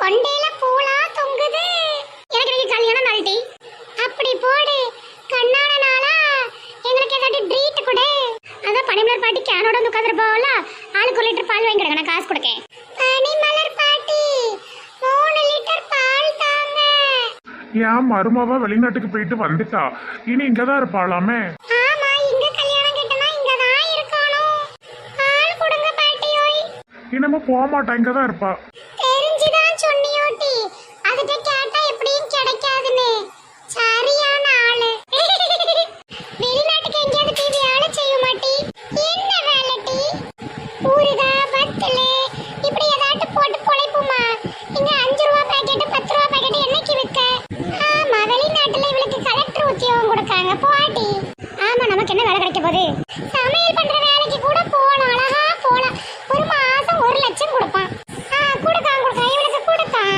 கொண்டையில பூலா தொங்குது. எனக்கு இன்னைக்கு கல்யாணம் நாள்டி அப்படி போடு. கண்ணான நாளா எங்களுக்கு ஏதாட்டி ட்ரீட் கொடு. அதான் பனிமலர் பாட்டி கேனோட வந்து உட்காந்துருப்பாவல ஆளுக்கு ஒரு லிட்டர் பால் வாங்கி கொடுங்க நான் காசு கொடுக்கேன். பனிமலர் பாட்டி மூணு லிட்டர் பால் தாங்க. ஏன் மருமாவா வெளிநாட்டுக்கு போயிட்டு வந்துட்டா? இனி இங்க தான் இருப்பாளாமே? ஆமா இங்க கல்யாணம் கிட்டனா இங்க தான் இருக்கணும். பால் கொடுங்க பாட்டி ஓய். இனிமே போக மாட்டா இங்க தான் இருப்பா தெரிஞ்சுதான் சொன்னியோட்டி அதுட்ட கேட்டா எப்படியும் கிடைக்காதுன்னு சரியான ஆளு வெளிநாட்டுக்கு எங்கேயாவது போய் வேலை செய்ய மாட்டி என்ன வேலை டி ஊறுகா வத்தல் இப்படி ஏதாட்டு போட்டு பொழைப்புமா இங்க அஞ்சு ரூபா பாக்கெட் பத்து ரூபா பாக்கெட் என்னைக்கு விற்க ஆமா வெளிநாட்டுல இவளுக்கு கலெக்டர் உத்தியோகம் கொடுக்காங்க போட்டி ஆமா நமக்கு என்ன வேலை கிடைக்க போகுது சமையல் பண்ற வேலைக்கு கூட போலாம் அழகா போலாம் ஒரு மாசம் ஒரு லட்சம் கொடுப்பான் ஆ, கொடுக்கான் கொடுக்கான் இவனுக்கு கொடுக்கான்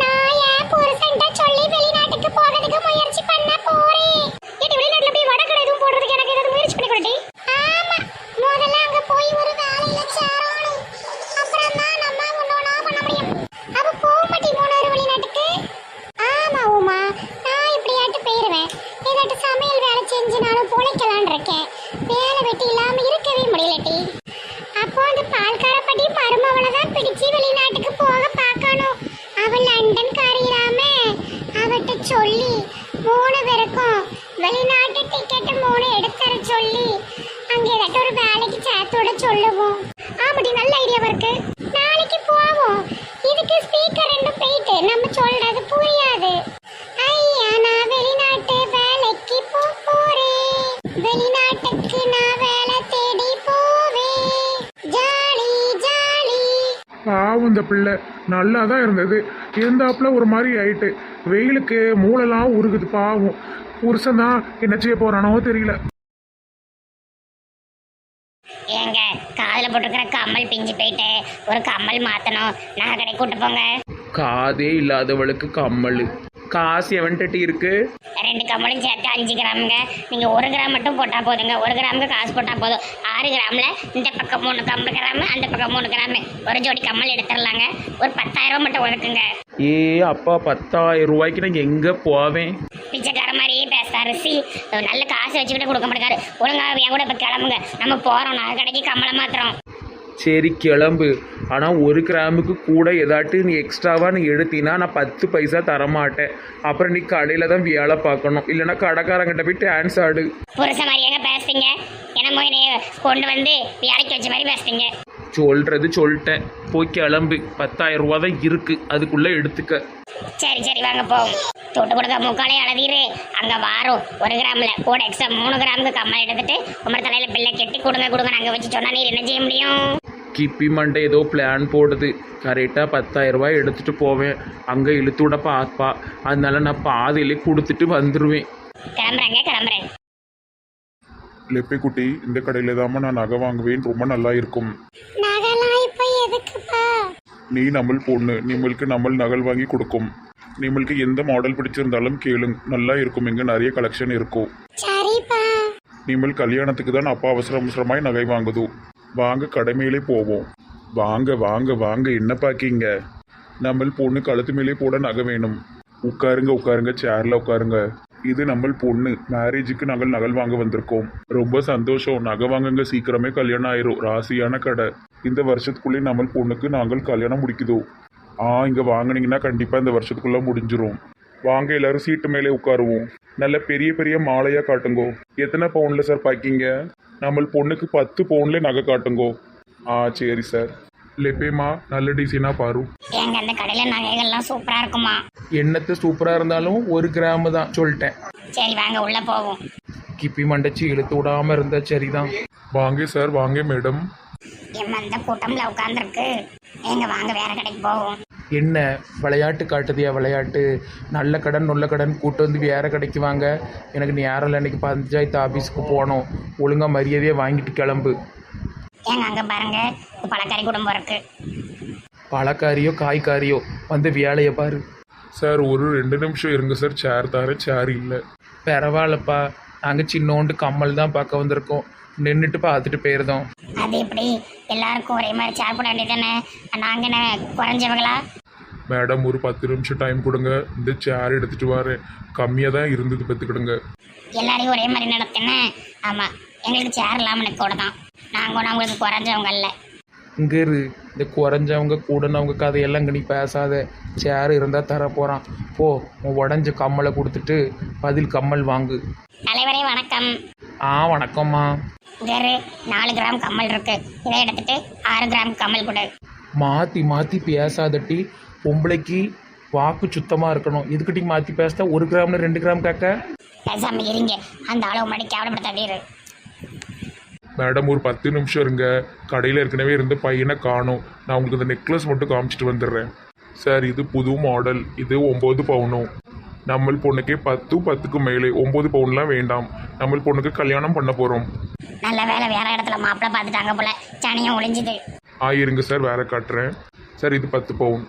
நான் என் புருஷன்ட்ட சொல்லி வெளிநாட்டுக்கு போகிறதுக்கு முயற்சி பண்ண போறேன் ஏடி வெளிநாட்டுல போய் வடக்கடை எதுவும் போடுறதுக்கு எனக்கு ஏதாவது முயற்சி பண்ணி கொடுட்டி ஆமா முதல்ல அங்க போய் ஒரு வேலையில சேரணும் அப்புறம் தான் நம்ம ஒன்னொன்னா பண்ண முடியும் அப்ப போக மாட்டி மூணாறு வெளிநாட்டுக்கு ஆமா உமா நான் இப்படியாட்டு போயிருவேன் ஏதாட்டு சமையல் வேலை செஞ்சு நானும் பொழைக்கலான் இருக்கேன் வேலை வெட்டி இல்லாம இருக்கவே முடியலட்டி அப்போ அந்த பால்கார பட்டி மருமவளை தான் பிடிச்சு வெளிநாட்டுக்கு போக பார்க்கணும் அவள் லண்டன் காரியாம அவட்ட சொல்லி மூணு பேருக்கும் வெளிநாட்டு டிக்கெட் மூணு எடுத்துற சொல்லி அங்க ஏதாட்டும் ஒரு வேலைக்கு சேர்த்தோட சொல்லுவோம். ஆமாடி நல்ல ஐடியாவா இருக்கு. நாளைக்கு போவோம். இதுக்கு ஸ்பீக்கர் ரெண்டும் போயிட்டு நம்ம சொல்றது புரியாது. ஐயா நான் வெளிநாட்டு வேலைக்கு போ போறேன். வெளிநாட்டுக்கு நான் வேலை தேடி போவேன். Jolly jolly. பாவம் இந்த பிள்ளை. நல்லா தான் இருந்தது. இருந்தாப்புல ஒரு மாதிரி ஆயிட்டு. வெயிலுக்கு மூளைலாம் உருகுது பாவம் புருஷன் தான் என்ன செய்ய போறானோ தெரியல. ஏங்க காதுல போட்டுக்கிற கம்மல் பிஞ்சு போயிட்டு ஒரு கம்மல் மாத்தணும். நகை கடை கூட்டு போங்க. காதே இல்லாதவளுக்கு கம்மல். காசு எவன்கிட்ட இருக்கு. ரெண்டு கம்மலும் சேர்த்து அஞ்சு கிராமுங்க. நீங்க ஒரு கிராம் மட்டும் போட்டா போதுங்க. ஒரு கிராமுக்கு காசு போட்டா போதும். ஆறு கிராம்ல இந்த பக்கம் மூணு கம்பு கிராம் அந்த பக்கம் மூணு கிராம். ஒரு ஜோடி கம்மல் எடுத்துடலாங்க. ஒரு பத்தாயிரம் ரூபாய் மட்டும் ஒதுக்குங்க. ஏ அப்பா பத்தாயிரம் ரூபாய்க்கு நான் எங்கே போவேன்? பிச்சைக்கார மாதிரியே பேசுறாரு. சி நல்ல காசு வச்சுக்கிட்டு கொடுக்க மாட்டேங்காரு ஒழுங்கா என் கூட இப்ப கிளம்புங்க. நம்ம போறோம். நகை கடைக்கு கம்மலை மாத்திரம் சரி கிளம்பு. ஆனால் ஒரு கிராமுக்கு கூட ஏதாட்டு நீ எக்ஸ்ட்ராவாக நீ எடுத்தீன்னா நான் பத்து பைசா தரமாட்டேன். அப்புறம் நீ கடையில் தான் வேலை பார்க்கணும். இல்லைன்னா கடைக்காரங்கிட்ட போய் டான்ஸ் ஆடு. புருஷ மாதிரி எங்க பேசுறீங்க? என்னமோ என்னைய கொண்டு வந்து வேலைக்கு வச்ச மாதிரி பேசுறீங்க? சொல்கிறது சொல்லிட்டேன். போய் கிளம்பு. பத்தாயிரம் ரூபா தான் இருக்குது அதுக்குள்ளே எடுத்துக்க. சரி சரி வாங்க போவோம். தொட்டு கொடுக்க முக்காலே அழதீரு அங்க வாரோம் ஒரு கிராம்ல. கூட எக்ஸ்ட்ரா மூணு கிராமுக்கு கம்மல் எடுத்துட்டு உமர் தலையில பிள்ளை கெட்டி கொடுங்க கொடுங்க. நாங்க வச்சு சொன்னா நீர் என்ன செய்ய முடியும்? கிப்பி மண்டை ஏதோ பிளான் போடுது. கரெக்டாக பத்தாயிரம் ரூபாய் எடுத்துகிட்டு போவேன். அங்கே இழுத்து விட பார்ப்பா. அதனால நான் பாதியிலே கொடுத்துட்டு வந்துடுவேன் கிளம்புறேங்க கிளம்புறேன். லெப்பை குட்டி இந்த கடையில தாம்மா நான் நகை வாங்குவேன். ரொம்ப நல்லா இருக்கும். நகைலாம் இப்ப எதுக்குப்பா? நீ நம்ம பொண்ணு. நம்மளுக்கு நம்ம நகல் வாங்கி கொடுக்கும். நம்மளுக்கு எந்த மாடல் பிடிச்சிருந்தாலும் கேளுங்க. நல்லா இருக்கும். இங்க நிறைய கலெக்ஷன் இருக்கும். சரிப்பா. நீங்கள் கல்யாணத்துக்கு தான் அப்பா அவசர அவசரமாய் நகை வாங்குது. வாங்க கடமையிலே போவோம். வாங்க வாங்க வாங்க என்ன பார்க்கீங்க நம்ம பொண்ணு கழுத்து மேலே போட நகை வேணும். உட்காருங்க உட்காருங்க சேர்ல உட்காருங்க. இது நம்ம பொண்ணு. மேரேஜுக்கு நாங்கள் நகல் வாங்க வந்திருக்கோம். ரொம்ப சந்தோஷம். நகை வாங்குங்க சீக்கிரமே கல்யாணம் ஆயிரும். ராசியான கடை. இந்த வருஷத்துக்குள்ளே நம்ம பொண்ணுக்கு நாங்கள் கல்யாணம் முடிக்குதோ? ஆ இங்கே வாங்கினீங்கன்னா கண்டிப்பாக இந்த வருஷத்துக்குள்ளே முடிஞ்சிரும். வாங்க எல்லாரும் சீட்டு மேலே உட்காருவோம். நல்ல பெரிய பெரிய மாலையாக காட்டுங்கோ. எத்தனை பவுனில் சார் பாக்கிங்க? நம்ம பொண்ணுக்கு பத்து பவுன்ல நகை காட்டுங்கோ. ஆ சரி சார் லெப்பேமா நல்ல டிசைனா பாரு. எங்க அந்த கடையில நகைகள்லாம் சூப்பரா இருக்குமா? எண்ணத்தை சூப்பராக இருந்தாலும் ஒரு கிராமு தான் சொல்லிட்டேன். சரி வாங்க உள்ள போவோம். கிப்பி மண்டச்சி இழுத்து விடாமல் இருந்தா சரிதான். வாங்க சார் வாங்க மேடம் எம்ம அந்த கூட்டம்ல உட்காந்துருக்கு எங்க வாங்க வேற கடைக்கு போவோம். என்ன விளையாட்டு காட்டுதியா விளையாட்டு? நல்ல கடன் நல்ல கடன் கூட்டு வந்து வேற கடைக்கு வாங்க. எனக்கு நேரம் இல்லை இன்னைக்கு பஞ்சாயத்து ஆஃபீஸுக்கு போகணும் ஒழுங்காக மரியாதையாக வாங்கிட்டு கிளம்பு. ஏங்க அங்க பாருங்க. பழக்கறி குடும்பம் இருக்கு. பழக்காரியோ காய்காரியோ வந்து வேலையை பாரு. சார் ஒரு ரெண்டு நிமிஷம் இருங்க சார். சேர் தார சேர் இல்லை. பரவாயில்லப்பா. நாங்கள் சின்னோண்டு கம்மல் தான் பார்க்க வந்திருக்கோம். நின்றுட்டு பார்த்துட்டு போயிருந்தோம். அது எப்படி? எல்லாருக்கும் ஒரே மாதிரி சேர் போட வேண்டியதானே நாங்க என்ன குறைஞ்சவங்களா? மேடம் ஒரு பத்து நிமிஷம் டைம் கொடுங்க. இந்த சேர் எடுத்துட்டு வரேன். கம்மியாக தான் இருந்தது பார்த்துக்கிடுங்க. எல்லாரையும் ஒரே மாதிரி நடத்தினே? ஆமா எங்களுக்கு சேர் இல்லாமல் நிற்கோட தான். நாங்கள் ஒன்றும் குறைஞ்சவங்க இல்லை இங்கே இரு. இந்த குறைஞ்சவங்க கூடனவங்க கதையெல்லாம் இங்கே நீ பேசாத. சேர் இருந்தால் தர போகிறான் போ உன் உடஞ்ச கம்மலை கொடுத்துட்டு பதில் கம்மல் வாங்கு. தலைவரே வணக்கம். ஆ வணக்கம்மா. வேறு நாலு கிராம் கம்மல் இருக்கு. இதை எடுத்துட்டு ஆறு கிராம் கம்மல் கொடு. மாற்றி மாற்றி பேசாதட்டி பொம்பளைக்கு வாக்கு சுத்தமாக இருக்கணும். இதுக்கிட்டி மாற்றி பேசிட்டா ஒரு கிராம்னு ரெண்டு கிராம் கேட்க? பேசாம இருங்க. அந்த அளவு மணி கேவலப்படுத்தாதீரு மேடம் ஒரு பத்து நிமிஷம் இருங்க. கடையில் ஏற்கனவே இருந்த பையனை காணும். நான் உங்களுக்கு இந்த நெக்லஸ் மட்டும் காமிச்சிட்டு வந்துடுறேன். சார் இது புது மாடல். இது ஒம்பது பவுனும் நம்ம பொண்ணுக்கே பத்து பத்துக்கு மேலே. ஒம்பது பவுன்லாம் வேண்டாம். நம்ம பொண்ணுக்கு கல்யாணம் பண்ண போகிறோம் நல்ல வேலை வேற இடத்துல மாப்பிள்ளை பார்த்துட்டாங்க போல. சனியும் ஒளிஞ்சுது. ஆ இருங்க சார். வேற காட்டுறேன். சார் இது பத்து பவுன்.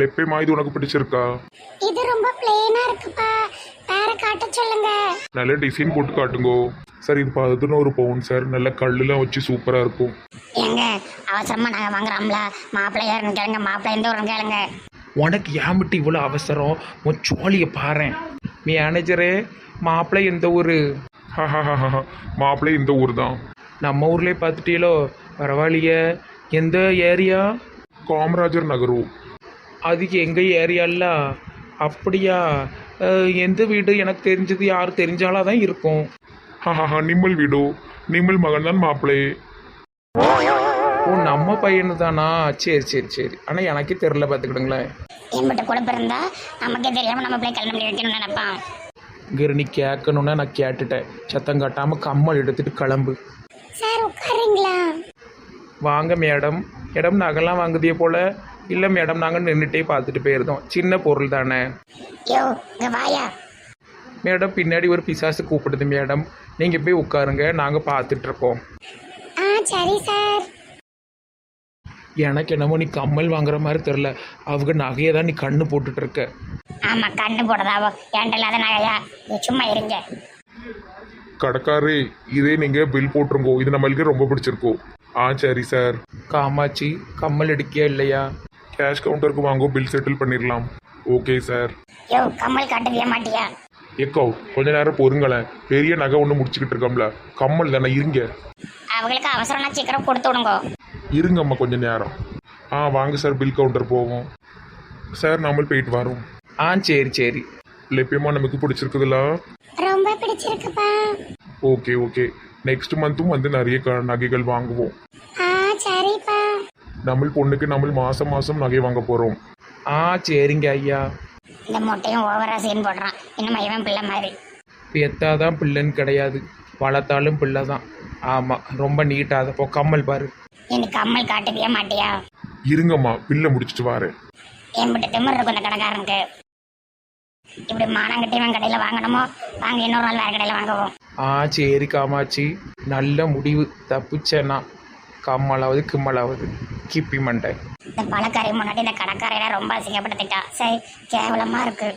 லெப்பேமா இது உனக்கு பிடிச்சிருக்கா? இது ரொம்ப பிளெயினா இருக்குப்பா. வேற காட்ட சொல்லுங்க. நல்ல டிசைன் போட்டு காட்டுங்கோ. சார் இது பதினோரு பவுன் சார் நல்ல கல்லுலாம் வச்சு சூப்பராக இருக்கும். ஏங்க அவசரமா நாங்க வாங்குறோம்ல. மாப்பிள்ளை யாருன்னு கேளுங்க மாப்பிள்ளை எந்த ஊருன்னு கேளுங்க. உனக்கு ஏமிட்டு இவ்வளோ அவசரம்? உன் சோழியை பாரேன். மேனேஜரே மாப்பிள்ளை எந்த ஊர்? மாப்பிள்ளை இந்த ஊர் தான் நம்ம ஊர்லேயே பார்த்துட்டீங்களோ பரவாயில்லையே. எந்த ஏரியா காமராஜர் நகரு. அதுக்கு எங்கள் ஏரியால அப்படியா? எந்த வீடு எனக்கு தெரிஞ்சது யார் தெரிஞ்சாலும் தான் இருக்கும். ஹஹஹா நிம்மல் வீடு? நிம்மல் மகன் தான் மாப்பிள்ளை ஓ நம்ம பையனு தானா சரி சரி சரி. ஆனால் எனக்கே தெரில பார்த்துக்கிடுங்களேன். என்கிட்ட கொழுப்பு இருந்தா நமக்கே தெரியாம நம்ம பிள்ளை கல்யாணம் பண்ணி வைக்கணும்னு நினைப்பான். இங்கே நீ கேட்கணுன்னா நான் கேட்டுட்டேன். சத்தம் காட்டாமல் கம்மல் எடுத்துட்டு கிளம்பு. சார் உட்காருங்களா? வாங்க மேடம். மேடம் நகைலாம் வாங்குதியே போல. இல்லை மேடம் நாங்கள் நின்றுட்டே பார்த்துட்டு போயிருந்தோம். சின்ன பொருள் தானே. மேடம் பின்னாடி ஒரு பிசாசு கூப்பிடுது மேடம். நீங்கள் போய் உட்காருங்க நாங்கள் ஆ சரி சார். எனக்கு என்னமோ நீ கம்மல் வாங்குற மாதிரி தெரில அவங்க நகையை தான் நீ கண்ணு போட்டுட்டு இருக்க. ஆமா கண்ணு போடுறதாவோ ஏன்ட்ட இல்லாத நகையா? நீ சும்மா இருங்க. கடைக்காரே இதே நீங்கள் பில் போட்டுருங்கோ. இது நம்மளுக்கு ரொம்ப பிடிச்சிருக்கோ. ஆ சரி சார். காமாட்சி கம்மல் எடுக்கியா இல்லையா? கேஷ் கவுண்டருக்கு வாங்கோ பில் செட்டில் பண்ணிடலாம் ஓகே சார் யோ கம்மல் காட்டுவிய மாட்டியா? எக்கோ கொஞ்ச நேரம் பொறுங்களேன் பெரிய நகை ஒன்று முடிச்சுக்கிட்டு இருக்கோம்ல. கம்மல் தானே இருங்க. அவங்களுக்கு அவசரம்னா சீக்கிரம் கொடுத்து விடுங்க. இருங்கம்மா கொஞ்ச நேரம். ஆ வாங்க சார் பில் கவுண்டர் போவோம். சார் நாமல் போயிட்டு வரோம். ஆ சரி சரி. லெப்பியமா நமக்கு பிடிச்சிருக்குதுல? ரொம்ப பிடிச்சிருக்குப்பா. ஓகே ஓகே நெக்ஸ்ட் மந்த்தும் வந்து நிறைய க நகைகள் வாங்குவோம். நம்ம பொண்ணுக்கு நம்ம மாதம் மாதம் நகை வாங்க போகிறோம் ஆ சரிங்க ஐயா. இந்த மொட்டையும் ஓவரா சீன் போடுறான். இன்னும் இவன் பிள்ளை மாதிரி. பெத்தாதான் பிள்ளைன்னு கிடையாது. வளர்த்தாலும் பிள்ளை தான். ஆமாம் ரொம்ப நீட்டாக அதை போ கம்மல் பாரு. இனி கம்மல் காட்டுவிய மாட்டியா? இருங்கம்மா பில்லை முடிச்சிட்டு வரேன். என்கிட்ட திமிர் இருக்கும் இந்த கடைக்காரனுக்கு. இப்படி மானங்கட்டி இவன் கடையில் வாங்கணுமோ? வாங்க இன்னொரு நாள் வேற கடையில் வாங்குவோம். ஆ சரி காமாட்சி. நல்ல முடிவு. தப்பிச்சேன்னா கம்மலாவது கிம்மலாவது கிப்பி மண்டை இந்த பழக்காரி முன்னாடி இந்த கடைக்காரையில ரொம்ப அசிங்கப்படுத்திட்டா சரி கேவலமா இருக்கு.